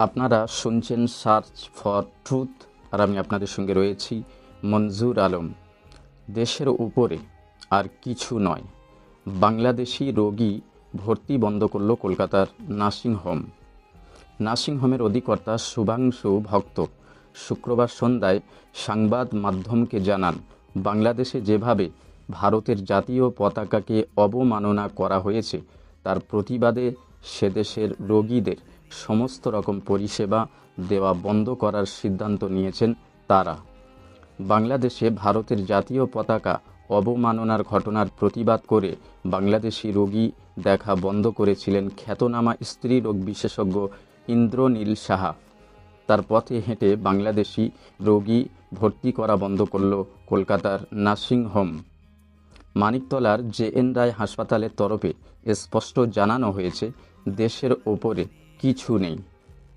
আপনারা শুনছেন search for truth আর আমি আপনাদের সঙ্গে রয়েছি মঞ্জুর আলম। দেশের উপরে আর কিছু নয়, বাংলাদেশি রোগী ভর্তি বন্ধ করল কলকাতার নার্সিংহোম। নার্সিংহোমের অধিকর্তা শুভাংশু ভক্ত শুক্রবার সন্ধ্যায় সংবাদ মাধ্যমকে জানান, বাংলাদেশে যেভাবে ভারতের জাতীয় পতাকাকে অবমাননা করা হয়েছে, তার প্রতিবাদে সেদেশের রোগীদের সমস্ত রকম পরিষেবা দেওয়া বন্ধ করার সিদ্ধান্ত নিয়েছেন তারা। বাংলাদেশে ভারতের জাতীয় পতাকা অবমাননার ঘটনার প্রতিবাদ করে বাংলাদেশি রোগী দেখা বন্ধ করেছিলেন খ্যাতনামা স্ত্রী রোগ বিশেষজ্ঞ ইন্দ্রনীল সাহা। তার পথে হেঁটে বাংলাদেশি রোগী ভর্তি করা বন্ধ করল কলকাতার নার্সিং হোম মানিকতলার জে এন রায় হাসপাতালের তরফে স্পষ্ট জানানো হয়েছে, দেশের ওপরে কিছু নেই।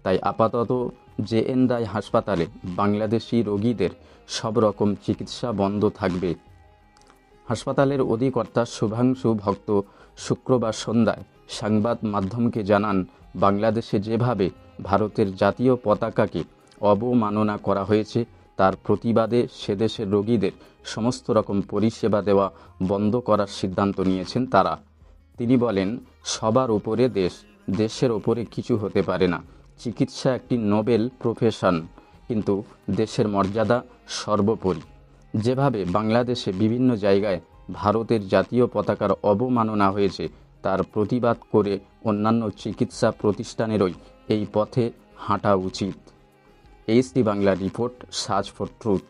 তাই আপাতত জে এন রায় হাসপাতালে বাংলাদেশি রোগীদের সব রকম চিকিৎসা বন্ধ থাকবে। হাসপাতালের অধিকর্তা শুভাংশু ভক্ত শুক্রবার সন্ধ্যায় সংবাদ মাধ্যমকে জানান, বাংলাদেশে যেভাবে ভারতের জাতীয় পতাকাকে অবমাননা করা হয়েছে, তার প্রতিবাদে সেদেশের রোগীদের সমস্ত রকম পরিষেবা দেওয়া বন্ধ করার সিদ্ধান্ত নিয়েছেন তারা। তিনি বলেন, সবার উপরে দেশ দেশের ওপরে কিছু হতে পারে না। চিকিৎসা একটি নোবেল প্রফেশন, কিন্তু দেশের মর্যাদা সর্বোপরি। যেভাবে বাংলাদেশে বিভিন্ন জায়গায় ভারতের জাতীয় পতাকার অবমাননা হয়েছে, তার প্রতিবাদ করে অন্যান্য চিকিৎসা প্রতিষ্ঠানেরই এই পথে হাঁটা উচিত। HD Bangla report search for truth.